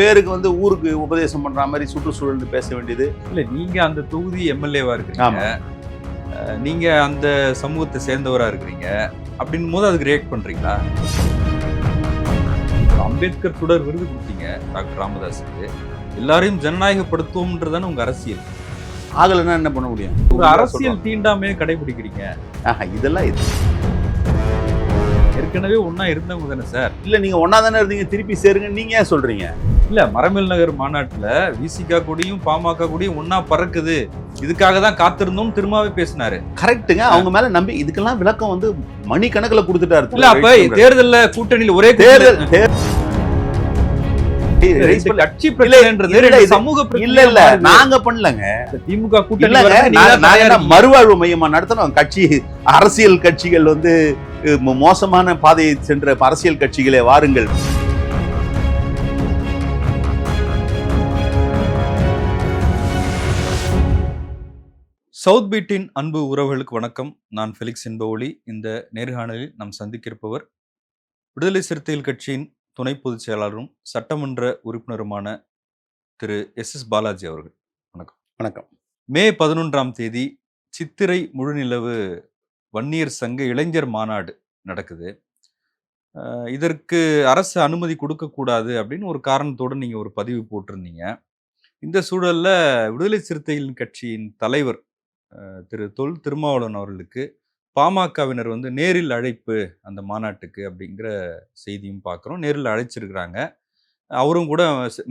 பேருக்கு வந்து ஊருக்கு உபதேசம் பண்ற மாதிரி சுற்றுச்சூழல் பேச வேண்டியது. இல்ல நீங்க அந்த தொகுதி எம்எல்ஏவா. அஹ், நீங்க அந்த சமூகத்தை சேர்ந்தவரா இருக்கிறீங்க. அப்படின் போது அதுக்கு ரியாக்ட் பண்றீங்களா? அம்பேத்கர் தொடர் விருது கொடுத்தீங்க டாக்டர் ராமதாஸுக்கு எல்லாரையும் ஜனநாயகப்படுத்துவோம்ன்றதானே உங்க அரசியல்? ஆகலைன்னா என்ன பண்ண முடியும்? ஒரு அரசியல் தீண்டாமையை கடைபிடிக்கிறீங்க. ஆஹா, இதெல்லாம் இது ஏற்கனவே ஒண்ணா இருந்தவங்க தானே சார். இல்ல நீங்க ஒன்னா தானே இருந்தீங்க திருப்பி சேருங்க நீங்க ஏன் சொல்றீங்க? இல்ல மரமேல் நகர் மாநாட்டுல விசிகா கொடியும் பாமக கொடியும் ஒண்ணா பறக்குது. இதுக்காக தான் காத்திருந்தோம் திரும்பவே பேசினாரு. கரெக்ட்டுங்க. அவங்க மேல நம்பி இதுக்கெல்லாம் விளக்கம் வந்து மணிக்கணக்குல கொடுத்துட்டாரு இல்ல அப்ப தேர்தல்ல கூட்டணியில ஒரே தேர்தல் ரெண்டு கட்சி பிரச்சனைன்றது சமூக இல்ல இல்ல. நாங்க பண்ணலங்க. திமுக கூட்டணி. மறுவாழ்வு மையமா நடத்தணும்? கட்சி அரசியல் கட்சிகள் வந்து மோசமான பாதையை சென்ற அரசியல் கட்சிகளே வாருங்கள். சவுத் பீட்டின் அன்பு உறவுகளுக்கு வணக்கம். நான் ஃபெலிக்ஸ் என்பவொலி. இந்த நேர்காணலில் நாம் சந்திக்கிருப்பவர் விடுதலை சிறுத்தைகள் கட்சியின் துணை பொதுச் செயலாளரும் சட்டமன்ற உறுப்பினருமான திரு. எஸ். எஸ். பாலாஜி அவர்கள். வணக்கம். மே பதினொன்றாம் தேதி சித்திரை முழுநிலவு வன்னியர் சங்க இளைஞர் மாநாடு நடக்குது. இதற்கு அரசு அனுமதி கொடுக்கக்கூடாது அப்படின்னு ஒரு காரணத்தோடு நீங்கள் ஒரு பதிவு போட்டிருந்தீங்க. இந்த சூழல்ல விடுதலை சிறுத்தைகள் கட்சியின் தலைவர் திரு. தொல் திருமாவளவன் அவர்களுக்கு பாமகவினர் வந்து நேரில் அழைப்பு அந்த மாநாட்டுக்கு அப்படிங்கிற செய்தியும் பார்க்குறோம். நேரில் அழைச்சிருக்கிறாங்க. அவரும் கூட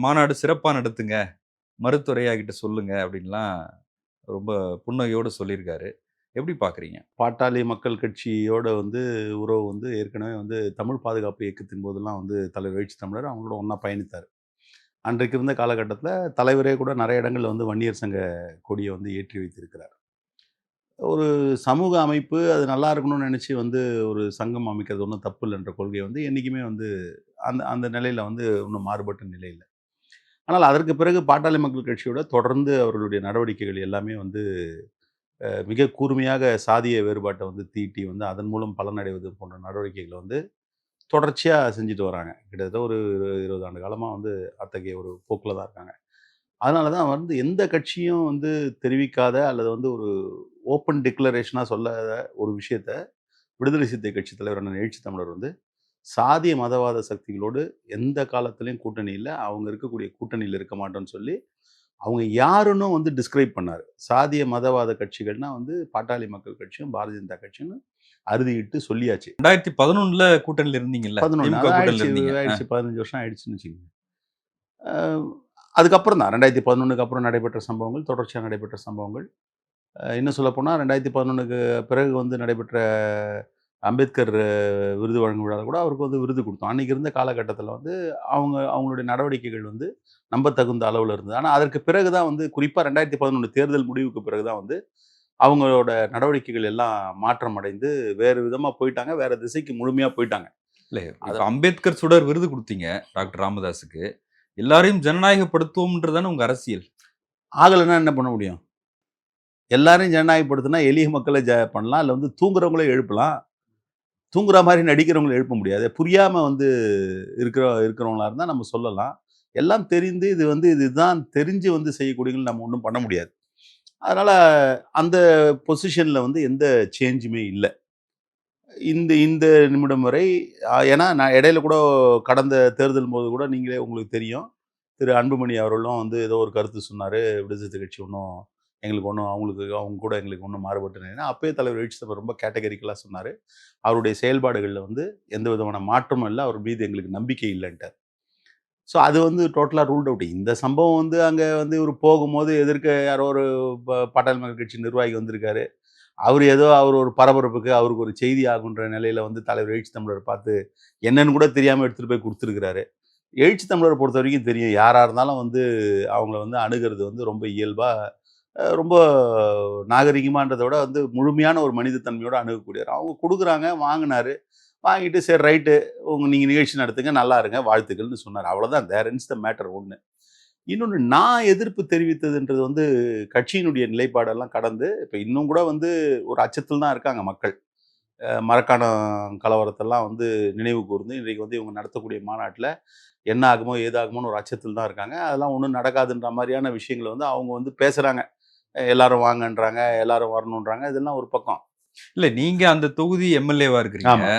மாநாடு சிறப்பாக நடத்துங்க மருத்துவரையாகிட்ட சொல்லுங்க அப்படின்லாம் ரொம்ப புன்னகையோடு சொல்லியிருக்காரு. எப்படி பார்க்குறீங்க? பாட்டாளி மக்கள் கட்சியோட வந்து உறவு வந்து ஏற்கனவே வந்து தமிழ் பாதுகாப்பு இயக்கத்தின் போதெல்லாம் வந்து தலைவர் எழுச்சி தமிழர் அவங்களோட ஒன்றா பயணித்தார். அன்றைக்கு இருந்த காலகட்டத்தில் தலைவரே கூட நிறைய இடங்களில் வந்து வன்னியர் சங்க கொடியை வந்து ஏற்றி வைத்திருக்கிறார். ஒரு சமூக அமைப்பு அது நல்லா இருக்கணும்னு நினச்சி வந்து ஒரு சங்கம் அமைக்கிறது ஒன்றும் தப்பு இல்லைன்ற கொள்கை வந்து என்றைக்குமே வந்து அந்த அந்த நிலையில் வந்து ஒன்றும் மாறுபட்ட நிலை இல்லை ஆனால் அதற்கு பிறகு பாட்டாளி மக்கள் கட்சியோட தொடர்ந்து அவர்களுடைய நடவடிக்கைகள் எல்லாமே வந்து மிக கூர்மையாக சாதிய வேறுபாட்டை வந்து தீட்டி வந்து அதன் மூலம் பலனடைவது போன்ற நடவடிக்கைகளை வந்து தொடர்ச்சியாக செஞ்சுட்டு வராங்க. கிட்டத்தட்ட ஒரு இரு- இருபது ஆண்டு காலமாக வந்து அத்தகைய ஒரு போக்கில் தான் இருக்காங்க. அதனால தான் வந்து எந்த கட்சியும் வந்து தெரிவிக்காத அல்லது வந்து ஒரு ஓப்பன் டிக்ளரேஷனாக சொல்லாத ஒரு விஷயத்த விடுதலை சிறுத்தை கட்சி தலைவரான எழுச்சி தமிழர் வந்து சாதிய மதவாத சக்திகளோடு எந்த காலத்துலேயும் கூட்டணி இல்லை. அவங்க இருக்கக்கூடிய கூட்டணியில் இருக்க மாட்டோம்னு சொல்லி அவங்க யாருன்னு வந்து டிஸ்கிரைப் பண்ணார். சாதிய மதவாத கட்சிகள்னா வந்து பாட்டாளி மக்கள் கட்சியும் பாரதிய ஜனதா கட்சியும் அறுதிட்டு சொல்லியாச்சு. ரெண்டாயிரத்தி பதினொன்னுல கூட்டணியில் இருந்தீங்கல்ல பதினொன்று கூட்டணியில் பதினஞ்சு வருஷம் ஆயிடுச்சுன்னு வச்சுக்கோங்க. அதுக்கப்புறம் தான். ரெண்டாயிரத்தி பதினொன்றுக்கு அப்புறம் நடைபெற்ற சம்பவங்கள் தொடர்ச்சியாக நடைபெற்ற சம்பவங்கள். இன்னும் சொல்லப்போனால் ரெண்டாயிரத்தி பதினொன்றுக்கு பிறகு வந்து நடைபெற்ற அம்பேத்கர் விருது வழங்கும் விழாவில் கூட அவருக்கு வந்து விருது கொடுத்தோம். அன்றைக்கி இருந்த காலகட்டத்தில் வந்து அவங்க அவங்களுடைய நடவடிக்கைகள் வந்து நம்பத்தகுந்த அளவில் இருந்தது. ஆனால் அதற்கு பிறகு தான் வந்து குறிப்பாக ரெண்டாயிரத்தி பதினொன்று தேர்தல் முடிவுக்கு பிறகு தான் வந்து அவங்களோட நடவடிக்கைகள் எல்லாம் மாற்றம் அடைந்து வேறு விதமாக போயிட்டாங்க. வேறு திசைக்கு முழுமையாக போயிட்டாங்க. இல்ல அம்பேத்கர் சுடர் விருது கொடுத்தீங்க டாக்டர் ராமதாஸுக்கு. எல்லாரையும் ஜனநாயகப்படுத்துவோம்ன்றதானே உங்கள் அரசியல்? ஆகலைன்னா என்ன பண்ண முடியும்? எல்லாரையும் ஜனநாயகப்படுத்தினா எளிய மக்களை ஜ பண்ணலாம். இல்லை வந்து தூங்குறவங்களே எழுப்பலாம். தூங்குற மாதிரி நடிக்கிறவங்களை எழுப்ப முடியாது. புரியாமல் வந்து இருக்கிற இருக்கிறவங்களா இருந்தால் நம்ம சொல்லலாம். எல்லாம் தெரிந்து இது வந்து இதுதான் தெரிஞ்சு வந்து செய்யக்கூடியவங்க நம்ம ஒன்றும் பண்ண முடியாது. அதனால் அந்த பொசிஷனில் வந்து எந்த சேஞ்சுமே இல்லை. இந்த இந்த நிமிடம் வரை ஏன்னா நான் இடையில கூட கடந்த தேர்தல் போது கூட நீங்களே உங்களுக்கு தெரியும். திரு. அன்புமணி அவர்களும் வந்து ஏதோ ஒரு கருத்து சொன்னார். விடுதலை கட்சி ஒன்றும் எங்களுக்கு ஒன்றும் அவங்களுக்கு அவங்க கூட எங்களுக்கு ஒன்றும் மாறுபட்டு நிலைனா அப்பயே தலைவர் எழுச்சி சபை ரொம்ப கேட்டகரிக்கலாக சொன்னார். அவருடைய செயல்பாடுகளில் வந்து எந்த விதமான மாற்றமும் இல்லை. அவர் மீது எங்களுக்கு நம்பிக்கை இல்லைன்ட்டார். ஸோ அது வந்து டோட்டலாக ரூல்ட் அவுட். இந்த சம்பவம் வந்து அங்கே வந்து இவர் போகும்போது எதிர்க்க யாரோ ஒரு ப- மக்கள் கட்சி நிர்வாகி வந்திருக்காரு. அவர் ஏதோ அவர் ஒரு பரபரப்புக்கு அவருக்கு ஒரு செய்தி ஆகுன்ற நிலையில் வந்து தலைவர் எழுச்சி தமிழர் பார்த்து என்னன்னு கூட தெரியாமல் எடுத்துகிட்டு போய் கொடுத்துருக்கிறாரு. எழுச்சி தமிழரை பொறுத்த வரைக்கும் தெரியும். யாராக இருந்தாலும் வந்து அவங்கள வந்து அணுகிறது வந்து ரொம்ப இயல்பாக ரொம்ப நாகரிகமான்றதை விட வந்து முழுமையான ஒரு மனிதத்தன்மையோடு அணுகக்கூடியவர். அவங்க கொடுக்குறாங்க வாங்கினாரு. வாங்கிட்டு சரி ரைட்டு. உங்கள் நீங்கள் நிகழ்ச்சி நடத்துங்க நல்லா இருங்க வாழ்த்துக்கள்னு சொன்னார். அவ்வளோதான் தேர் இன்ஸ் த மேட்டர் ஒன்று இன்னொன்று நான் எதிர்ப்பு தெரிவித்ததுன்றது வந்து கட்சியினுடைய நிலைப்பாடெல்லாம் கடந்து இப்போ இன்னும் கூட வந்து ஒரு அச்சத்தில் தான் இருக்காங்க மக்கள். அஹ் மரக்காணம் கலவரத்தெல்லாம் வந்து நினைவு கூர்ந்து இன்றைக்கு வந்து இவங்க நடத்தக்கூடிய மாநாட்டில் என்ன ஆகுமோ ஏதாகுமோன்னு ஒரு அச்சத்தில் தான் இருக்காங்க. அதெல்லாம் ஒன்றும் நடக்காதுன்ற மாதிரியான விஷயங்களை வந்து அவங்க வந்து பேசுகிறாங்க எல்லாரும் வாங்கன்றாங்க எல்லாரும் வரணுன்றாங்க இதெல்லாம் ஒரு பக்கம். இல்ல நீங்க அந்த தொகுதி எம்எல்ஏவா இருக்கிறீங்க. ஆமா.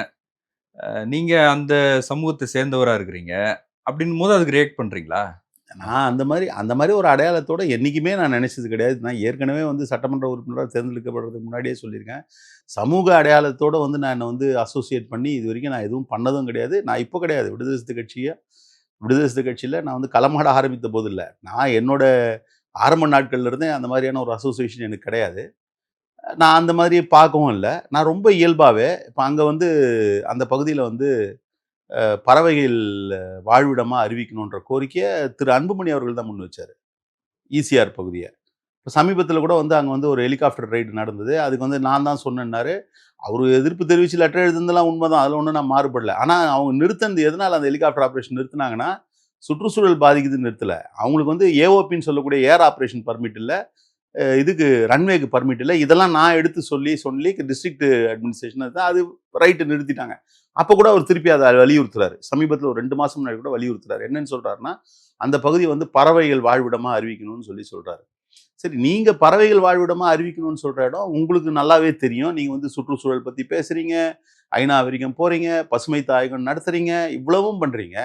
அஹ், நீங்க அந்த சமூகத்தை சேர்ந்தவரா இருக்கிறீங்க. அப்படின் போது அதுக்கு ரியாக்ட் பண்றீங்களா? நான் அந்த மாதிரி அந்த மாதிரி ஒரு அடையாளத்தோட என்றைக்குமே நான் நினச்சது கிடையாது. நான் ஏற்கனவே வந்து சட்டமன்ற உறுப்பினராக தேர்ந்தெடுக்கப்படுறதுக்கு முன்னாடியே சொல்லியிருக்கேன். சமூக அடையாளத்தோடு வந்து நான் என்னை வந்து அசோசியேட் பண்ணி இது வரைக்கும் நான் எதுவும் பண்ணதும் கிடையாது. நான் இப்போ கிடையாது. விடுதலை கட்சியை விடுதலை கட்சியில் நான் வந்து களமாட ஆரம்பித்த போது இல்லை நான் என்னோட ஆரம்ப நாட்கள்லேருந்தே அந்த மாதிரியான ஒரு அசோசியேஷன் எனக்கு கிடையாது. நான் அந்த மாதிரி பார்க்கவும் இல்லை. நான் ரொம்ப இயல்பாகவே இப்போ அங்கே வந்து அந்த பகுதியில் வந்து பறவைகள் வாழ்விடமாக அறிவிக்கணுன்ற கோரிக்கையை திரு. அன்புமணி அவர்கள் தான் முன் வச்சார். ஈசிஆர் பகுதியை. இப்போ சமீபத்தில் கூட வந்து அங்கே வந்து ஒரு ஹெலிகாப்டர் ரைடு நடந்தது. அதுக்கு வந்து நான் தான் சொன்னேன்னாரு. அவர் எதிர்ப்பு தெரிவித்து லெட்டர் எழுதுனதெல்லாம் உண்மை தான் அதில் ஒன்றும் நான் மாறுபடல. ஆனால் அவங்க நிறுத்தினது எதனால் அந்த ஹெலிகாப்டர் ஆப்ரேஷன் நிறுத்தினாங்கன்னா சுற்றுச்சூழல் பாதிக்குதுன்னு நிறுத்தலை. அவங்களுக்கு வந்து ஏஓபின்னு சொல்லக்கூடிய ஏர் ஆப்ரேஷன் பர்மிட் இல்லை. இதுக்கு ரன்வேக்கு பர்மிட் இல்லை. இதெல்லாம் நான் எடுத்து சொல்லி சொல்லி டிஸ்ட்ரிக்ட் அட்மினிஸ்ட்ரேஷன் தான் அது ரைட்டு நிறுத்திட்டாங்க. அப்போ கூட அவர் திருப்பி அதை வலியுறுத்துறாரு. சமீபத்தில் ஒரு ரெண்டு மாதம் முன்னாடி கூட வலியுறுத்துறாரு. என்னன்னு சொல்கிறாருன்னா அந்த பகுதி வந்து பறவைகள் வாழ்விடமாக அறிவிக்கணும்னு சொல்லி சொல்கிறாரு சரி நீங்கள் பறவைகள் வாழ்விடமாக அறிவிக்கணும்னு சொல்கிற இடம் உங்களுக்கு நல்லாவே தெரியும். நீங்கள் வந்து சுற்றுச்சூழல் பற்றி பேசுகிறீங்க ஐநா வரைக்கும் போகிறீங்க பசுமை தாயகம் நடத்துகிறீங்க இவ்வளவும் பண்ணுறீங்க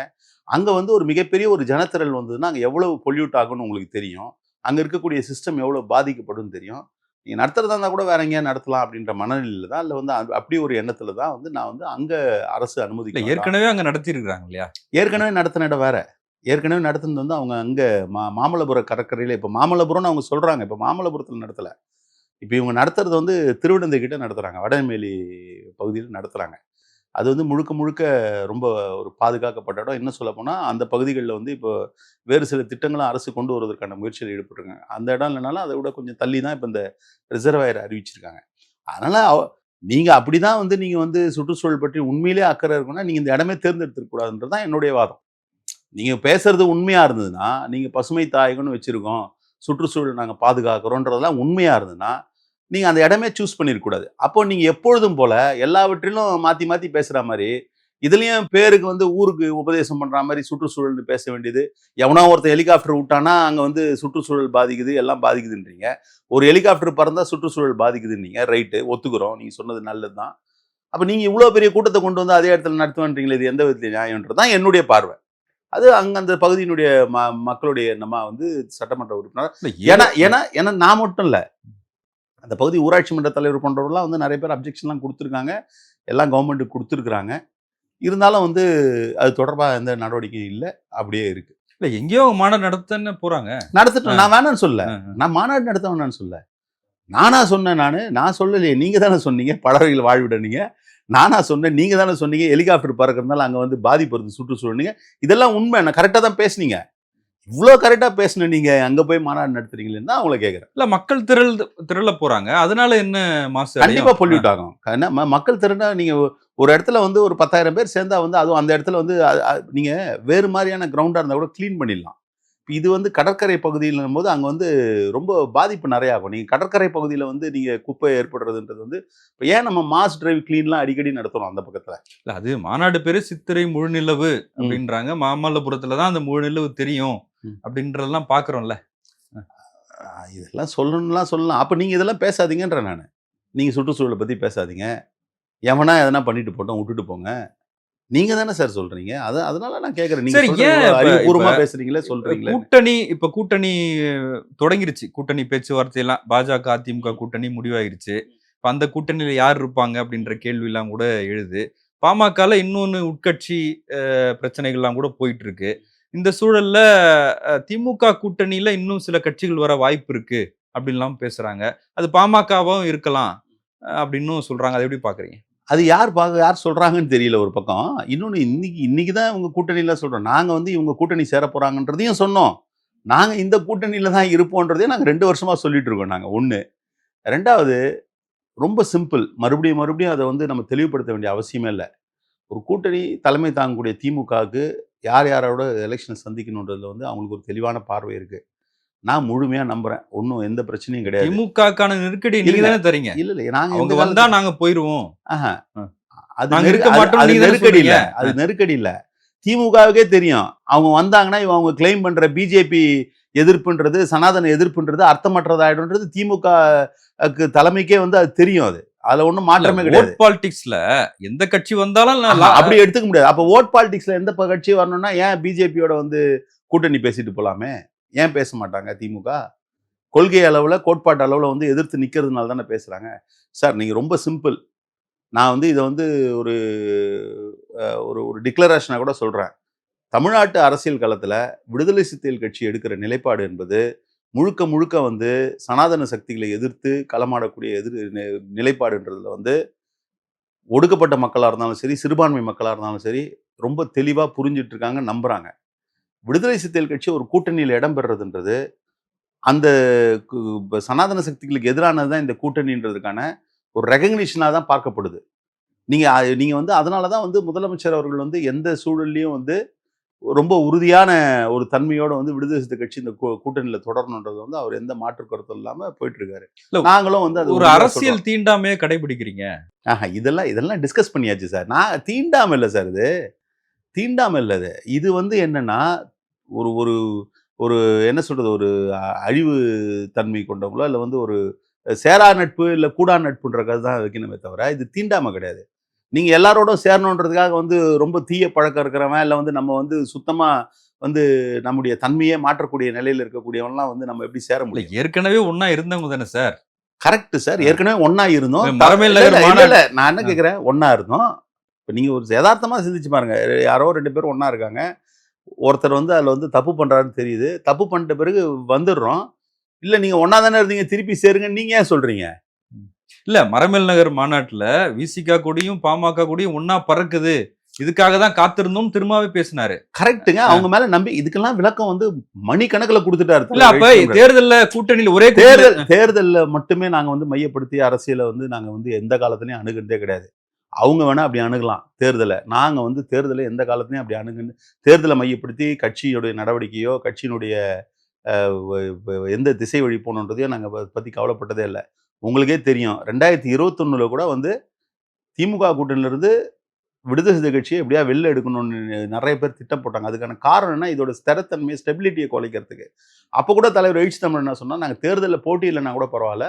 அங்கே வந்து ஒரு மிகப்பெரிய ஒரு ஜனத்திரல் வந்ததுன்னா அங்கே எவ்வளவு பொல்யூட் ஆகும்னு உங்களுக்கு தெரியும். அங்கே இருக்கக்கூடிய சிஸ்டம் எவ்வளோ பாதிக்கப்படும் தெரியும்? நீங்கள் நடத்துறதா இருந்தால் கூட வேற எங்கேயா நடத்தலாம் அப்படின்ற மனநிலையில் தான் இல்லை வந்து அப்படி ஒரு எண்ணத்தில் தான் வந்து நான் வந்து அங்கே அரசு அனுமதி ஏற்கனவே அங்க நடத்தி இருக்காங்க இல்லையா? ஏற்கனவே நடத்தின இடம் வேற. ஏற்கனவே நடத்துனது வந்து அவங்க அங்கே மா மாமல்லபுரம் கடற்கரையில் இப்போ மாமல்லபுரம்னு அவங்க சொல்கிறாங்க இப்போ மாமல்லபுரத்தில் நடத்தலை. இப்போ இவங்க நடத்துறது வந்து திருவிடந்தை கிட்ட நடத்துகிறாங்க வடமேலி பகுதியில் நடத்துகிறாங்க அது வந்து முழுக்க முழுக்க ரொம்ப ஒரு பாதுகாக்கப்பட்ட இடம். என்ன சொல்ல போனால் அந்த பகுதிகளில் வந்து இப்போ வேறு சில திட்டங்களும் அரசு கொண்டு வருவதற்கான முயற்சியில் ஈடுபட்டிருக்காங்க. அந்த இடம் இல்லைனாலும் அதை விட கொஞ்சம் தள்ளி தான் இப்போ இந்த ரிசர்வாயர் அறிவிச்சிருக்காங்க. அதனால் நீங்கள் அப்படி தான் வந்து நீங்கள் வந்து சுற்றுச்சூழல் பற்றி உண்மையிலே அக்கறை இருக்குன்னா நீங்கள் இந்த இடமே தேர்ந்தெடுத்துக்கூடாதுன்றது தான் என்னுடைய வாதம். நீங்கள் பேசுறது உண்மையாக இருந்ததுன்னா நீங்கள் பசுமை தாயகம்னு வச்சுருக்கோம். சுற்றுச்சூழல் நாங்கள் பாதுகாக்கிறோன்றதெல்லாம் உண்மையாக இருந்ததுன்னா நீங்கள் அந்த இடமே சூஸ் பண்ணிருக்கக்கூடாது. அப்போ நீங்கள் எப்பொழுதும் போல எல்லாவற்றிலும் மாற்றி மாற்றி பேசுகிற மாதிரி இதுலேயும் பேருக்கு வந்து ஊருக்கு உபதேசம் பண்ணுற மாதிரி சுற்றுச்சூழல்னு பேச வேண்டியது. எவனோ ஒருத்தன் ஹெலிகாப்டர் விட்டானா அங்கே வந்து சுற்றுச்சூழல் பாதிக்குது எல்லாம் பாதிக்குதுன்றீங்க. ஒரு ஹெலிகாப்டர் பறந்தால் சுற்றுச்சூழல் பாதிக்குதுன்றீங்க. ரைட்டு ஒத்துக்கிறோம். நீங்கள் சொன்னது நல்லது தான் அப்போ நீங்கள் இவ்வளோ பெரிய கூட்டத்தை கொண்டு வந்து அதே இடத்துல நடத்துவேன்றீங்களே இது எந்த விதத்தில் நியாயம்ன்றது தான் என்னுடைய பார்வை. அது அங்கே அந்த பகுதியினுடைய ம மக்களுடைய நம்ம வந்து சட்டமன்ற உறுப்பினர். ஏன்னா ஏன்னா ஏன்னா நான் மட்டும் இல்லை. அந்த பகுதி ஊராட்சி மன்ற தலைவர் போன்றவர்கள்லாம் வந்து நிறைய பேர் அப்ஜெக்ஷன்லாம் கொடுத்துருக்காங்க. எல்லாம் கவர்மெண்ட்டுக்கு கொடுத்துருக்குறாங்க. இருந்தாலும் வந்து அது தொடர்பாக எந்த நடவடிக்கையும் இல்லை. அப்படியே இருக்கு. இல்ல எங்கேயோ மாநாடு நடத்தன்னு போறாங்க. நடத்திட்டு நான் வேணாம்னு சொல்ல. நான் மாநாடு நடத்த வேணாம்னு சொல்ல. நானா சொன்னேன் நான். நான் சொல்லலையே. நீங்க தானே சொன்னீங்க. பறவைகள் வாழ்விடனீங்க நானா சொன்னேன். நீங்க தானே சொன்னீங்க. ஹெலிகாப்டர் பறக்கிறதுனால அங்க வந்து பாதிப்பு வருது சுற்றுச்சூழல் இதெல்லாம் உண்மை. நான் கரெக்டாக தான் பேசுனீங்க. இவ்வளோ கரெக்டாக பேசுன நீங்க அங்க போய் மாநாடு நடத்துறீங்களேன்னு தான் அவங்கள கேட்குறேன் இல்ல மக்கள் திரள் திரள போறாங்க. அதனால என்ன மாசு கண்டிப்பா பொல்யூட் ஆகும். என்ன ம- மக்கள் திறனா நீங்க ஒ- ஒரு இடத்துல வந்து ஒரு பத்தாயிரம் பேர் சேர்ந்தா வந்து அதுவும் அந்த இடத்துல வந்து அ- அ- நீங்க வேறு மாதிரியான கிரவுண்டா இருந்தா கூட க்ளீன் பண்ணிடலாம். இது வந்து கடற்கரை பகுதியில் போது அங்க வந்து ரொம்ப பாதிப்பு நிறைய ஆகும் நீங்க கடற்கரை பகுதியில வந்து நீங்க குப்பை ஏற்படுறதுன்றது வந்து இப்ப ஏன் நம்ம மாஸ் டிரைவ் க்ளீன்லாம் அடிக்கடி நடத்துறோம் அந்த பக்கத்துல? இல்ல அது மாநாடு பேரு சித்திரை முழுநிலவு அப்படின்றாங்க. மாமல்லபுரத்துல தான் அந்த முழுநிலவு தெரியும். அப்படின்றதெல்லாம் பாக்குறோம்ல. ஆஹ் இதெல்லாம் சொல்லணும்லாம் சொல்லலாம். அப்ப நீங்க இதெல்லாம் பேசாதீங்கன்ற நான். நீங்க சுற்றுச்சூழலை பத்தி பேசாதீங்க. எவனா எதனா பண்ணிட்டு போட்டோம் விட்டுட்டு போங்க. நீங்க தானே சார் சொல்றீங்க. அது அதனால நான் கேக்குறேன். நீங்க அறிவுபூர்வமா பேசுறீங்களே சொல்றீங்களே. கூட்டணி இப்ப கூட்டணி தொடங்கிருச்சு. கூட்டணி பேச்சுவார்த்தை எல்லாம் பாஜக அதிமுக கூட்டணி முடிவாயிருச்சு. இப்ப அந்த கூட்டணியில யார் இருப்பாங்க அப்படின்ற கேள்வி எல்லாம் கூட எழுது. பாமகல இன்னொன்னு உட்கட்சி அஹ், பிரச்சனைகள்லாம் கூட போயிட்டு இருக்கு இந்த சூழல்ல திமுக கூட்டணியில இன்னும் சில கட்சிகள் வர வாய்ப்பு இருக்கு அப்படின்லாம் பேசுறாங்க. அது பாமகவும் இருக்கலாம் அப்படின்னும் சொல்றாங்க. அதை எப்படி பாக்குறீங்க? அது யார் பார்க்க யார் சொல்கிறாங்கன்னு தெரியல ஒரு பக்கம். இன்னொன்று இன்னைக்கு இன்றைக்கி தான் இவங்க கூட்டணியில் சொல்கிறோம் நாங்கள் வந்து இவங்க கூட்டணி சேர போகிறாங்கன்றதையும் சொன்னோம். நாங்கள் இந்த கூட்டணியில் தான் இருப்போன்றதையும் நாங்கள் ரெண்டு வருஷமாக சொல்லிட்டு இருக்கோம் நாங்கள் ஒன்று ரெண்டாவது ரொம்ப சிம்பிள். மறுபடியும் மறுபடியும் அதை வந்து நம்ம தெளிவுபடுத்த வேண்டிய அவசியமே இல்லை. ஒரு கூட்டணி தலைமை தாங்கக்கூடிய திமுகவுக்கு யார் யாரோட எலெக்ஷனை சந்திக்கணுன்றதுல வந்து அவங்களுக்கு ஒரு தெளிவான பார்வை இருக்குது நான் முழுமையா நம்புறேன். ஒன்றும் எந்த பிரச்சனையும் கிடையாது. திமுகக்கான நெருக்கடி நீங்க. தானே தரீங்க இல்ல இல்ல நாங்க அவங்க வந்தா நாங்க போயிருவோம். அது நாங்க நெரு- இருக்க அது- மாட்டோம்னு அது நீங்க தானே நெருக்கடி இல்ல. அது நெருக்கடி இல்ல. திமுகவுக்கே தெரியும். அவங்க வந்தாங்கன்னா இவங்க அவங்க கிளைம் பண்ற பிஜேபி எதிர்ப்புன்றது சனாதன எதிர்ப்புன்றது அர்த்தமற்றதாயிடும்ன்றது திமுக க்கு தலைமைக்கே வந்து அது தெரியும் அது. அதுல ஒண்ணும் மாற்றமே கிடையாது. பாலிடிக்ஸ்ல எந்த கட்சி வந்தாலும் அப்படி எடுத்துக்க முடியாது. அப்ப ஓட் பாலிடிக்ஸ்ல எந்த கட்சி வரணும்னா ஏன் பிஜேபியோட வந்து கூட்டணி பேசிட்டு போலாமே? ஏன் பேச மாட்டாங்க திமுக? கொள்கை அளவில் கோட்பாட்டு அளவில் வந்து எதிர்த்து நிற்கிறதுனால தானே பேசுகிறாங்க சார் நீங்கள் ரொம்ப சிம்பிள். நான் வந்து இதை வந்து ஒரு ஒரு ஒரு டிக்ளரேஷனாக கூட சொல்கிறேன் தமிழ்நாட்டு அரசியல் காலத்தில் விடுதலை சித்தியல் கட்சி எடுக்கிற நிலைப்பாடு என்பது முழுக்க முழுக்க வந்து சனாதன சக்திகளை எதிர்த்து களமாடக்கூடிய எதிர் நி- நிலைப்பாடுன்றதுல வந்து ஒடுக்கப்பட்ட மக்களாக இருந்தாலும் சரி சிறுபான்மை மக்களாக இருந்தாலும் சரி ரொம்ப தெளிவாக புரிஞ்சிட்ருக்காங்க நம்புகிறாங்க விடுதலை சிறுத்தைகள் கட்சி ஒரு கூட்டணியில் இடம் பெறுறதுன்றது அந்த சனாதன சக்திகளுக்கு எதிரானது தான் இந்த கூட்டணின்றதுக்கான ஒரு ரெகக்னிஷனாக தான் பார்க்கப்படுது. நீங்க அ- நீங்க வந்து அதனால தான் வந்து முதலமைச்சர் அவர்கள் வந்து எந்த சூழல்லையும் வந்து ரொம்ப உறுதியான ஒரு தன்மையோட வந்து விடுதலை சிறுத்தை கட்சி இந்த கூட்டணியில தொடரணுன்றது வந்து அவர் எந்த மாற்று கருத்தும் இல்லாம போயிட்டு இருக்காரு இல்ல, நாங்களும் வந்து அது ஒரு. அரசியல் தீண்டாமையே கடைபிடிக்கிறீங்க. ஆஹா இதெல்லாம் இதெல்லாம் டிஸ்கஸ் பண்ணியாச்சு சார். நான் தீண்டாம இல்லை சார் இது. தீண்டாம இல்லை இது வந்து என்னன்னா ஒரு ஒரு ஒரு என்ன சொல்றது ஒரு அழிவு தன்மை கொண்டவங்களோ இல்லை வந்து ஒரு சேரா நட்பு இல்லை கூடா நட்புன்ற தான் வைக்கணுமே தவிர இது தீண்டாம கிடையாது. நீங்க எல்லாரோடும் சேரணுன்றதுக்காக வந்து ரொம்ப தீய பழக்கம் இருக்கிறவன் இல்லை வந்து நம்ம வந்து சுத்தமா வந்து நம்முடைய தன்மையே மாற்றக்கூடிய நிலையில இருக்கக்கூடியவன்லாம் வந்து நம்ம எப்படி சேர முடியும்? ஏற்கனவே ஒண்ணா இருந்தவங்க தானே சார். Correct sir. ஏற்கனவே ஒண்ணா இருந்தோம். நான் என்ன கேக்குறேன்? ஒண்ணா இருந்தோம். இப்ப நீங்க ஒரு யதார்த்தமா சிந்திச்சு பாருங்க. யாரோ ரெண்டு பேரும் ஒண்ணா இருக்காங்க. ஒருத்தர் வந்து அதுல வந்து தப்பு பண்றாருன்னு தெரியுது. தப்பு பண்ணிட்ட பிறகு வந்துடுறோம். இல்ல நீங்க ஒண்ணா தானே இருந்தீங்க திருப்பி சேருங்க நீங்க ஏன் சொல்றீங்க? இல்ல மரமேல் நகர் மாநாட்டுல விசிகா கொடியும் பாமக கொடியும் ஒன்னா பறக்குது. இதுக்காக தான் காத்திருந்தோம் திரும்பவே பேசினாரு. கரெக்ட்டுங்க. அவங்க மேல நம்பி இதுக்கெல்லாம் விளக்கம் வந்து மணிக்கணக்குல கொடுத்துட்டாரு இல்ல அப்ப தேர்தல்ல கூட்டணியில ஒரே தேர்தல் தேர்தல்ல மட்டுமே நாங்க வந்து மையப்படுத்தி அரசியலை வந்து நாங்க வந்து எந்த காலத்துலயும் அணுகுறதே கிடையாது. அவங்க வேணால் அப்படி அணுகலாம் தேர்தலை. நாங்கள் வந்து தேர்தலை எந்த காலத்துலையும் அப்படி அணுகுன்னு தேர்தலை மையப்படுத்தி கட்சியுடைய நடவடிக்கையோ கட்சியினுடைய எந்த திசை வழி போகணுன்றதையோ நாங்கள் பற்றி கவலைப்பட்டதே இல்லை. உங்களுக்கே தெரியும். ரெண்டாயிரத்தி இருபத்தொன்னுல கூட வந்து திமுக கூட்டணியிலிருந்து விடுதலை சிறுத்தை கட்சியை எப்படியா வெளில எடுக்கணும்னு நிறைய பேர் திட்டம் போட்டாங்க. அதுக்கான காரணம் என்ன? இதோட ஸ்திரத்தன்மையை ஸ்டெபிலிட்டியை குலைக்கிறதுக்கு. அப்போ கூட தலைவர் எழுச்சி தமிழ் என்ன சொன்னால் நாங்கள் தேர்தலில் போட்டி இல்லைன்னா கூட பரவாயில்ல.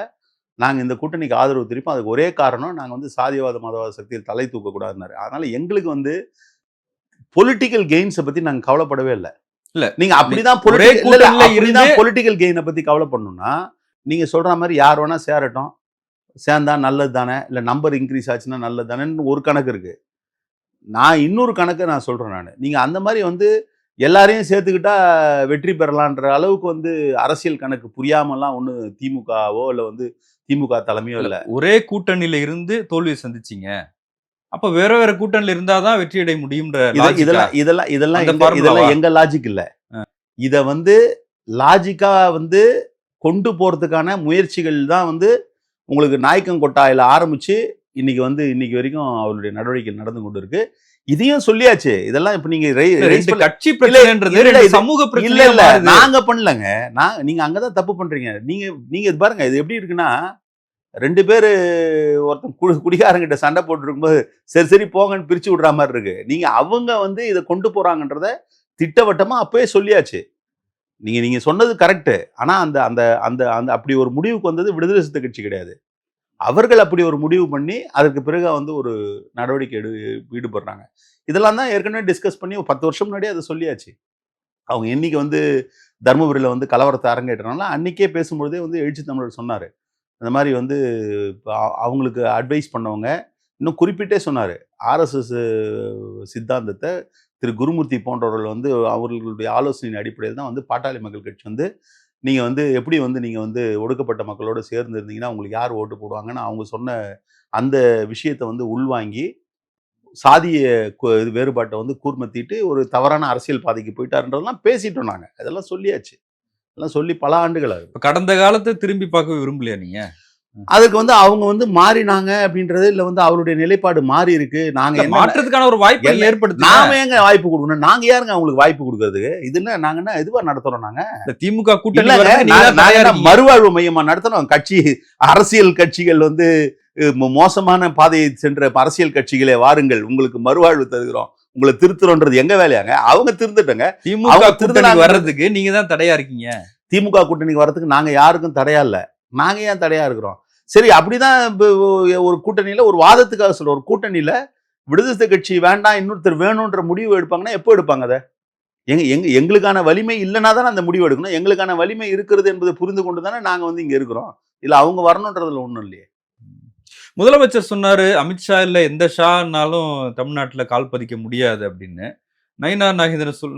நாங்கள் இந்த கூட்டணிக்கு ஆதரவு தெரிவிப்போம் அதுக்கு ஒரே காரணம் நாங்கள் வந்து சாதியவாத மதவாத சக்தியில் தலை தூக்கக்கூடாதுன்னாரு. அதனால எங்களுக்கு வந்து பொலிட்டிக்கல் கெயின்ஸை பற்றி நாங்கள் கவலைப்படவே இல்லை. இல்ல, நீங்க அப்படிதான் அப்படிதான் பொலிட்டிக்கல் கெயினை பத்தி கவலைப்படணும்னா நீங்க சொல்ற மாதிரி யார் வேணா சேரட்டும். சேர்ந்தா நல்லது தானே. இல்ல நம்பர் இன்க்ரீஸ் ஆச்சுன்னா நல்லது தானேன்னு ஒரு கணக்கு இருக்கு. நான் இன்னொரு கணக்கு நான் சொல்றேன் நான். நீங்க அந்த மாதிரி வந்து எல்லாரையும் சேர்த்துக்கிட்டா வெற்றி பெறலான்ற அளவுக்கு வந்து அரசியல் கணக்கு புரியாமலாம் ஒண்ணு திமுகவோ இல்ல வந்து திமுக தலைமையோ இல்ல ஒரே கூட்டணியில இருந்து தோல்வியை சந்திச்சீங்க. அப்ப வேற வேற கூட்டணியில இருந்தாதான் வெற்றி அடைய முடியும்ன்ற? இதெல்லாம் இதெல்லாம் இதெல்லாம் இதெல்லாம்? எங்க லாஜிக் இல்ல. இத வந்து லாஜிக்கா வந்து கொண்டு போறதுக்கான முயற்சிகள் தான் வந்து உங்களுக்கு நாயக்கன் கொட்டாயில ஆரம்பிச்சு இன்னைக்கு வந்து இன்னைக்கு வரைக்கும் அவருடைய நடவடிக்கை நடந்து கொண்டு இருக்கு. இதையும் சொல்லியாச்சு. இதெல்லாம் இப்ப நீங்க கட்சி பிரச்சனைன்றது சமூக இல்ல பிரச்சனை இல்ல. நாங்க பண்ணலங்க. நான் நீங்க அங்கதான் தப்பு பண்றீங்க. நீங்க நீங்க இது பாருங்க இது எப்படி இருக்குன்னா ரெண்டு பேரு ஒருத்தன் கு- குடிகாரங்கிட்ட சண்டை போட்டு இருக்கும்போது சரி சரி போங்கன்னு பிரிச்சு விடுற மாதிரி இருக்கு. நீங்க அவங்க வந்து இதை கொண்டு போறாங்கன்றத திட்டவட்டமா அப்பவே சொல்லியாச்சு. நீங்க நீங்க சொன்னது கரெக்ட் ஆனா அந்த அந்த அந்த அந்த அப்படி ஒரு முடிவுக்கு வந்தது விடுதலை சிறுத்தை கட்சி கிடையாது. அவர்கள் அப்படி ஒரு முடிவு பண்ணி அதற்கு பிறகு வந்து ஒரு நடவடிக்கை எடு ஈடுபடுறாங்க. இதெல்லாம் தான் ஏற்கனவே டிஸ்கஸ் பண்ணி ஒரு பத்து வருஷம் முன்னாடியே அதை சொல்லியாச்சு. அவங்க இன்னைக்கு வந்து தருமபுரியில் வந்து கலவரத்தை அரங்கேற்றனால அன்னைக்கே பேசும்பொழுதே வந்து எழுச்சி தமிழர் சொன்னார். இந்த மாதிரி வந்து அவங்களுக்கு அட்வைஸ் பண்ணவங்க இன்னும் குறிப்பிட்டே சொன்னார். ஆர்எஸ்எஸ் சித்தாந்தத்தை திரு குருமூர்த்தி போன்றவர்கள் வந்து அவர்களுடைய ஆலோசனையின் அடிப்படையில் தான் வந்து பாட்டாளி மக்கள் கட்சி வந்து நீங்கள் வந்து எப்படி வந்து நீங்கள் வந்து ஒடுக்கப்பட்ட மக்களோட சேர்ந்து இருந்தீங்கன்னா உங்களுக்கு யார் ஓட்டு போடுவாங்கன்னு அவங்க சொன்ன அந்த விஷயத்தை வந்து உள்வாங்கி சாதிய இது வேறுபாட்டை வந்து கூர்மத்திட்டு ஒரு தவறான அரசியல் பாதைக்கு போயிட்டாருன்றதெல்லாம் பேசிட்டோம் நாங்கள் அதெல்லாம் சொல்லியாச்சு. அதெல்லாம் சொல்லி பல ஆண்டுகள் ஆகுது. கடந்த காலத்தை திரும்பி பார்க்க விரும்பலையா நீங்கள் அதுக்கு வந்து அவங்க வந்து மாறினாங்க அப்படின்றது இல்ல வந்து அவருடைய நிலைப்பாடு மாறி இருக்கு. நாங்க மாற்றத்துக்கான ஒரு வாய்ப்பை ஏற்படுத்தி நாம ஏங்க வாய்ப்பு கொடுக்கணும்? நாங்க யாருங்க அவங்களுக்கு வாய்ப்பு கொடுக்கறதுக்கு இது என்ன நாங்க என்ன இதுவா நடத்துறோம் நாங்க? இந்த திமுக கூட்டணி தயாரிங்க. மறுவாழ்வு மையமா நடத்தணும் கட்சி அரசியல் கட்சிகள் வந்து மோசமான பாதையை சென்ற அரசியல் கட்சிகளே வாருங்கள். உங்களுக்கு மறுவாழ்வு தருகிறோம். உங்களை திருத்துறோன்றது எங்க வேலையாங்க? அவங்க திருந்துட்டங்க. திமுக திருந்தனாங்க. வர்றதுக்கு நீங்க தான் தடையா இருக்கீங்க. திமுக கூட்டணிக்கு வரதுக்கு நாங்க யாருக்கும் தடையா இல்ல. நாங்க ஏன் தடையா இருக்கிறோம்? சரி அப்படிதான் இப்போ ஒரு கூட்டணியில் ஒரு வாதத்துக்காக சொல்ல ஒரு கூட்டணியில் விடுதலை கட்சி வேண்டாம் இன்னொருத்தர் வேணுன்ற முடிவு எடுப்பாங்கன்னா எப்போ எடுப்பாங்க அதை? எங்க எங்க எங்களுக்கான வலிமை இல்லைன்னா தானே அந்த முடிவு எடுக்கணும். எங்களுக்கான வலிமை இருக்கிறது என்பதை புரிந்து கொண்டு தானே நாங்கள் வந்து இங்கே இருக்கிறோம். இல்லை அவங்க வரணுன்றதுல ஒன்றும் இல்லையே. முதலமைச்சர் சொன்னார் அமித்ஷா இல்லை எந்த ஷானாலும் தமிழ்நாட்டில் கால் பதிக்க முடியாது அப்படின்னு. நயினார் நாகேந்திரன் சொல்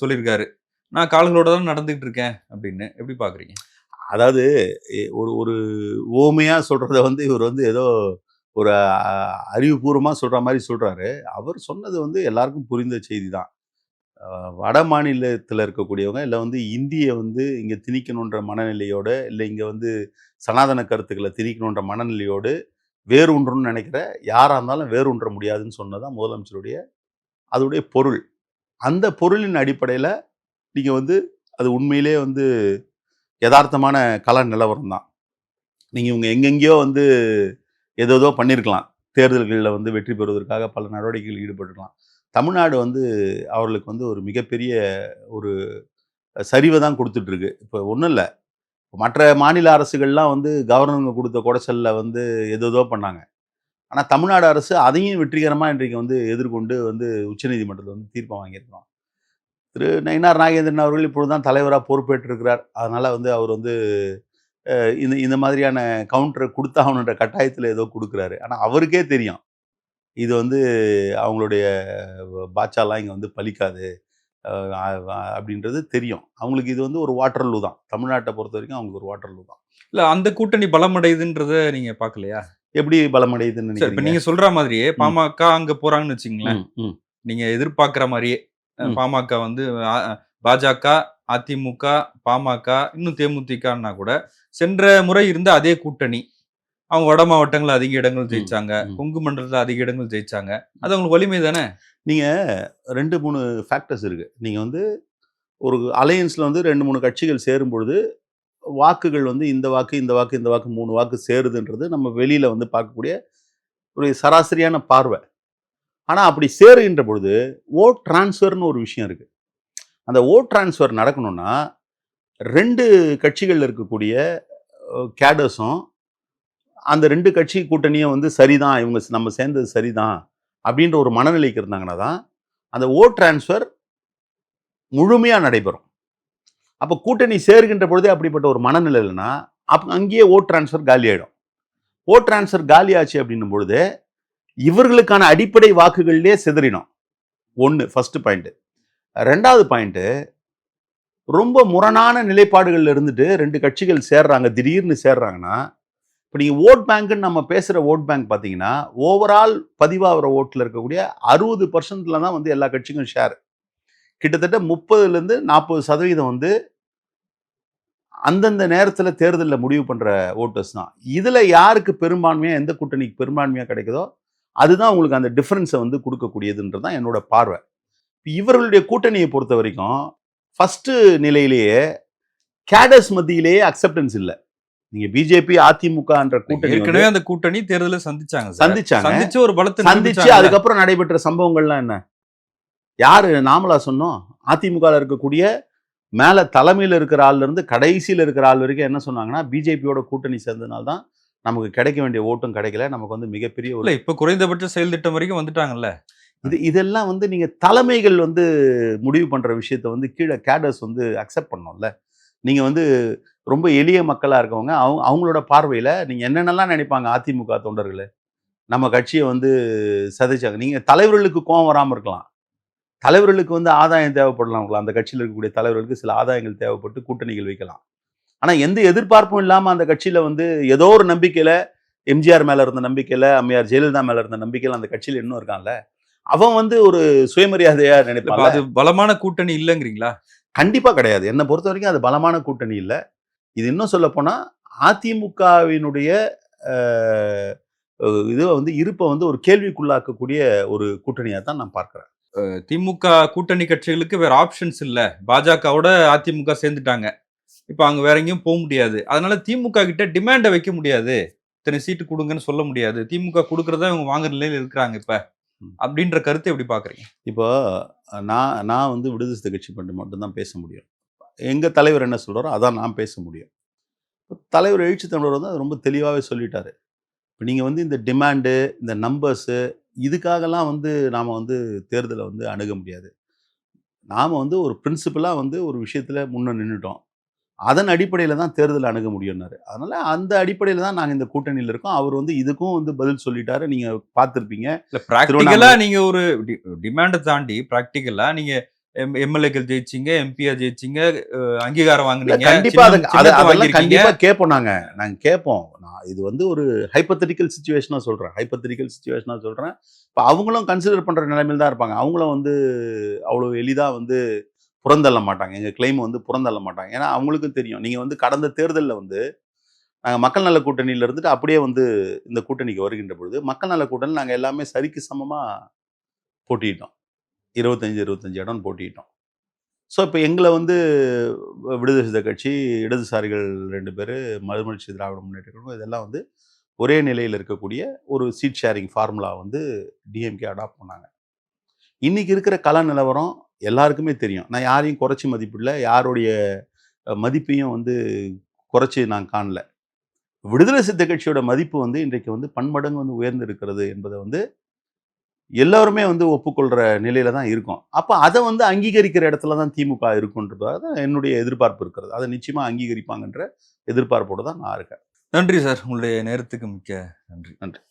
சொல்லியிருக்காரு. நான் கால்களோட தான் நடந்துகிட்டு இருக்கேன் அப்படின்னு. எப்படி பார்க்குறீங்க அதாவது ஒரு ஒரு ஓமையாக சொல்கிறத வந்து இவர் வந்து ஏதோ ஒரு அறிவுபூர்வமாக சொல்கிற மாதிரி சொல்கிறாரு அவர் சொன்னது வந்து எல்லாருக்கும் புரிந்த செய்தி தான். வட மாநிலத்தில் இருக்கக்கூடியவங்க இல்லை வந்து இந்தியை வந்து இங்கே திணிக்கணுன்ற மனநிலையோடு இல்லை இங்கே வந்து சனாதன கருத்துக்களை திணிக்கணுன்ற மனநிலையோடு வேரூன்றணும்னு நினைக்கிற யாராக இருந்தாலும் வேரூன்ற முடியாதுன்னு சொன்னதான் முதலமைச்சருடைய அதோடைய பொருள். அந்த பொருளின் அடிப்படையில் நீங்கள் வந்து அது உண்மையிலே வந்து யதார்த்தமான கல நிலவரம் தான். நீங்கள் இவங்க எங்கெங்கேயோ வந்து ஏதோ பண்ணியிருக்கலாம் தேர்தல்களில் வந்து வெற்றி பெறுவதற்காக பல நடவடிக்கைகள் ஈடுபட்டுருக்கலாம். தமிழ்நாடு வந்து அவர்களுக்கு வந்து ஒரு மிகப்பெரிய ஒரு சரிவை தான் கொடுத்துட்ருக்கு. இப்போ ஒன்றும் இல்லை. மற்ற மாநில அரசுகள்லாம் வந்து கவர்னருங்க கொடுத்த குடைச்சல்ல வந்து ஏதோ பண்ணாங்க. ஆனால் தமிழ்நாடு அரசு அதையும் வெற்றிகரமாக இன்றைக்கு வந்து எதிர்கொண்டு வந்து உச்சநீதிமன்றத்தில் வந்து தீர்ப்பை வாங்கியிருக்கிறோம். திரு நயினார் நாகேந்திரன் அவர்கள் இப்பொழுது தான் தலைவராக பொறுப்பேற்றிருக்கிறார். அதனால் வந்து அவர் வந்து இந்த இந்த மாதிரியான கவுண்டரை கொடுத்தாகணுன்ற கட்டாயத்தில் ஏதோ கொடுக்குறாரு. ஆனால் அவருக்கே தெரியும். இது வந்து அவங்களுடைய பாட்சாலாம் இங்கே வந்து பலிக்காது. அப்படின்றது தெரியும். அவங்களுக்கு இது வந்து ஒரு வாட்டர் லூ தான். தமிழ்நாட்டை பொறுத்த வரைக்கும் அவங்களுக்கு ஒரு வாட்டர் லூ தான். இல்ல அந்த கூட்டணி பலமடையுதுன்றத நீங்க பாக்கலையா எப்படி பலமடையுதுன்னு இப்ப நினைக்கிறீங்க? நீங்க சொல்ற மாதிரியே பாமக அங்க போறாங்கன்னு வச்சுங்களேன் ம், ம். நீங்க எதிர்பார்க்கிற மாதிரியே. பாமக வந்து பாஜக அதிமுக பாமக இன்னும் தேமுதிகன்னா கூட சென்ற முறை இருந்த அதே கூட்டணி. அவங்க வட மாவட்டங்கள்ல அதிக இடங்கள் ஜெயிச்சாங்க. கொங்கு மண்டலத்துல அதிக இடங்கள் ஜெயிச்சாங்க. அது அவங்களுக்கு வலிமை தானே? ரெண்டு மூணு ஃபேக்டர்ஸ் இருக்குது நீங்கள் வந்து ஒரு அலையன்ஸில் வந்து ரெண்டு மூணு கட்சிகள் சேரும் பொழுது வாக்குகள் வந்து இந்த வாக்கு இந்த வாக்கு இந்த வாக்கு மூணு வாக்கு சேருதுன்றது நம்ம வெளியில் வந்து பார்க்கக்கூடிய ஒரு சராசரியான பார்வை. ஆனால் அப்படி சேருகின்ற பொழுது ஓட் டிரான்ஸ்ஃபர்னு ஒரு விஷயம் இருக்குது அந்த ஓட் டிரான்ஸ்ஃபர் நடக்கணும்னா ரெண்டு கட்சிகளில் இருக்கக்கூடிய கேடர்ஸும் அந்த ரெண்டு கட்சி கூட்டணியும் வந்து சரிதான் இவங்க நம்ம சேர்ந்தது சரிதான் அப்படின்ற ஒரு மனநிலைக்கு இருந்தாங்கன்னா தான் அந்த ஓட் டிரான்ஸ்ஃபர் முழுமையாக நடைபெறும். அப்போ கூட்டணி சேர்கின்ற பொழுதே அப்படிப்பட்ட ஒரு மனநிலை இல்லைன்னா அங்கேயே ஓட் டிரான்ஸ்ஃபர் காலி ஆகிடும் ஓட் டிரான்ஸ்ஃபர் காலி ஆச்சு அப்படின்னும் பொழுது இவர்களுக்கான அடிப்படை வாக்குகள்லேயே சிதறினோம். ஒன்று ஃபஸ்ட்டு பாயிண்ட்டு ரெண்டாவது பாயிண்ட்டு ரொம்ப முரணான நிலைப்பாடுகளில் இருந்துட்டு ரெண்டு கட்சிகள் சேர்றாங்க திடீர்னு சேர்றாங்கன்னா இப்போ நீங்கள் ஓட் பேங்க்குன்னு நம்ம பேசுகிற ஓட் பேங்க் பார்த்தீங்கன்னா ஓவரால் பதிவாகிற ஓட்டில் இருக்கக்கூடிய அறுபது பர்சன்டில் தான் வந்து எல்லா கட்சிக்கும் ஷேர் கிட்டத்தட்ட முப்பதுலேருந்து நாற்பது சதவீதம் வந்து அந்தந்த நேரத்தில் தேர்தலில் முடிவு பண்ணுற ஓட்டர்ஸ் தான். இதில் யாருக்கு பெரும்பான்மையாக எந்த கூட்டணிக்கு பெரும்பான்மையாக கிடைக்குதோ அதுதான் உங்களுக்கு அந்த டிஃப்ரென்ஸை வந்து கொடுக்கக்கூடியதுன்றது தான் என்னோட பார்வை. இவர்களுடைய கூட்டணியை பொறுத்த வரைக்கும் ஃபஸ்ட்டு நிலையிலேயே கேடர்ஸ் மத்தியிலேயே அக்செப்டன்ஸ் இல்லை. நீங்கள் பிஜேபி அதிமுகன்ற கூட்டணி ஏற்கனவே அந்த கூட்டணி தேர்தலை சந்திச்சாங்க. சந்திச்சாங்க. சந்திச்சு ஒரு பலத்தை சந்திச்சு. அதுக்கப்புறம் நடைபெற்ற சம்பவங்கள்லாம் என்ன? யாரு நாமளா சொன்னோம்? அதிமுக இருக்கக்கூடிய மேல தலைமையில இருக்கிற ஆள்ல இருந்து கடைசியில இருக்கிற ஆள் வரைக்கும் என்ன சொன்னாங்கன்னா பிஜேபியோட கூட்டணி சேர்ந்ததுனால தான் நமக்கு கிடைக்க வேண்டிய ஓட்டும் கிடைக்கல. நமக்கு வந்து மிகப்பெரிய ஒரு இல்ல இப்ப குறைந்தபட்ச செயல் திட்டம் வரைக்கும் வந்துட்டாங்கல்ல? இது இதெல்லாம் வந்து நீங்க தலைமைகள் வந்து முடிவு பண்ற விஷயத்த வந்து கீழே கேடர்ஸ் வந்து அக்செப்ட் பண்ணோம்ல. நீங்க வந்து ரொம்ப எளிய மக்களா இருக்கவங்க அவங்க அவங்களோட பார்வையில நீங்க என்னென்னலாம் நினைப்பாங்க அதிமுக தொண்டர்கள்? நம்ம கட்சியை வந்து சதைச்சாங்க. நீங்க தலைவர்களுக்கு கோவம் வராம இருக்கலாம். தலைவர்களுக்கு வந்து ஆதாயம் தேவைப்படலாம். அந்த கட்சியில் இருக்கக்கூடிய தலைவர்களுக்கு சில ஆதாயங்கள் தேவைப்பட்டு கூட்டணிகள் வைக்கலாம். ஆனா எந்த எதிர்பார்ப்பும் இல்லாம அந்த கட்சியில வந்து ஏதோ ஒரு நம்பிக்கையில எம்ஜிஆர் மேல இருந்த நம்பிக்கையில அம்மையார் ஜெயலலிதா மேல இருந்த நம்பிக்கையில அந்த கட்சியில இன்னும் இருக்கான்ல? அவன் வந்து ஒரு சுயமரியாதையா நினைப்பான் அது பலமான கூட்டணி இல்லைங்கிறீங்களா? கண்டிப்பா கிடையாது. என்னை பொறுத்த வரைக்கும் அது பலமான கூட்டணி இல்லை. இது இன்னும் சொல்ல அதிமுகவினுடைய இது வந்து இருப்பை வந்து ஒரு கேள்விக்குள்ளாக்கக்கூடிய ஒரு கூட்டணியா தான் நான் பார்க்கிறேன். திமுக கூட்டணி கட்சிகளுக்கு வேற ஆப்ஷன்ஸ் இல்ல. பாஜகவோட அதிமுக சேர்ந்துட்டாங்க. இப்ப அங்க வேற எங்கேயும் போக முடியாது. அதனால திமுக கிட்ட டிமாண்டை வைக்க முடியாது. இத்தனை சீட்டு கொடுங்கன்னு சொல்ல முடியாது. திமுக கொடுக்கறதா இவங்க வாங்குற நிலையில இருக்கிறாங்க இப்ப. அப்படின்ற கருத்தை எப்படி பாக்குறீங்க? இப்போ நான் நான் வந்து விடுதலை கட்சி பண்ணி மட்டும்தான் பேச முடியும். எங்கள் தலைவர் என்ன சொல்கிறாரோ அதான் நான் பேச முடியும். இப்ப தலைவர் எழுச்சி தமிழர் வந்து அது ரொம்ப தெளிவாகவே சொல்லிட்டாரு. இப்போ நீங்கள் வந்து இந்த டிமாண்டு இந்த நம்பர்ஸு இதுக்காகலாம் வந்து நாம் வந்து தேர்தலை வந்து அணுக முடியாது. நாம் வந்து ஒரு பிரின்சிபலாக வந்து ஒரு விஷயத்தில் முன்ன நின்றுட்டோம் அதன் அடிப்படையில் தான் தேர்தலை அணுக முடியும்னாரு. அதனால் அந்த அடிப்படையில் தான் நாங்கள் இந்த கூட்டணியில் இருக்கோம். அவர் வந்து இதுக்கும் வந்து பதில் சொல்லிட்டாரு. நீங்கள் பார்த்துருப்பீங்க. இல்ல பிராக்டிக்கலா நீங்க ஒரு டிமாண்டை தாண்டி பிராக்டிக்கலா நீங்க எம்எல்ஏக்கள் ஜெயிச்சீங்க எம்பியா ஜெயிச்சீங்க அங்கீகாரம் வாங்குனீங்க கண்டிப்பா அதெல்லாம் வாங்கியிருக்கீங்க. கண்டிப்பா கேட்போம் நாங்க. நாங்க கேட்போம். நான் இது வந்து ஒரு ஹைப்பத்தட்டிக்கல் சுச்சுவேஷனா சொல்றேன். ஹைப்பத்தட்டிக்கல் சுச்சுவேஷனா சொல்றேன். இப்போ அவங்களும் கன்சிடர் பண்ற நிலைமையில தான் இருப்பாங்க. அவங்களும் வந்து அவ்வளவு எளிதா வந்து புறந்தள்ள மாட்டாங்க. எங்கள் கிளைம் வந்து புறந்தள்ள மாட்டாங்க. ஏன்னா அவங்களுக்கும் தெரியும். நீங்கள் வந்து கடந்த தேர்தலில் வந்து நாங்கள் மக்கள் நல கூட்டணியில் இருந்துட்டு அப்படியே வந்து இந்த கூட்டணிக்கு வருகின்ற பொழுது மக்கள் நல கூட்டணி நாங்கள் எல்லாமே சரிக்கு சமமாக போட்டியிட்டோம். இருபத்தஞ்சி இருபத்தஞ்சி இடம் போட்டியிட்டோம். ஸோ இப்போ எங்களை வந்து விடுதலை சிறுத்தை கட்சி இடதுசாரிகள் ரெண்டு பேர் மறுமலர்ச்சி திராவிட முன்னேற்ற கழகம் இதெல்லாம் வந்து ஒரே நிலையில் இருக்கக்கூடிய ஒரு சீட் ஷேரிங் ஃபார்முலா வந்து டிஎம்கே அடாப்ட் பண்ணாங்க. இன்னைக்கு இருக்கிற கல நிலவரம் எல்லாருக்குமே தெரியும். நான் யாரையும் குறைச்சி மதிப்பிடல. யாருடைய மதிப்பையும் வந்து குறைச்சி நான் காணல. விடுதலை சித்த கட்சியோட மதிப்பு வந்து இன்றைக்கு வந்து பன்மடங்கு வந்து உயர்ந்து இருக்கிறது என்பதை வந்து எல்லாருமே வந்து ஒப்புக்கொள்ற நிலையில தான் இருக்கும். அப்போ அதை வந்து அங்கீகரிக்கிற இடத்துல தான் திமுக இருக்குன்றதாக தான் என்னுடைய எதிர்பார்ப்பு இருக்கிறது. அதை நிச்சயமா அங்கீகரிப்பாங்கன்ற எதிர்பார்ப்போடு தான் நான் இருக்கேன். நன்றி சார். உங்களுடைய நேரத்துக்கு மிக்க நன்றி. நன்றி.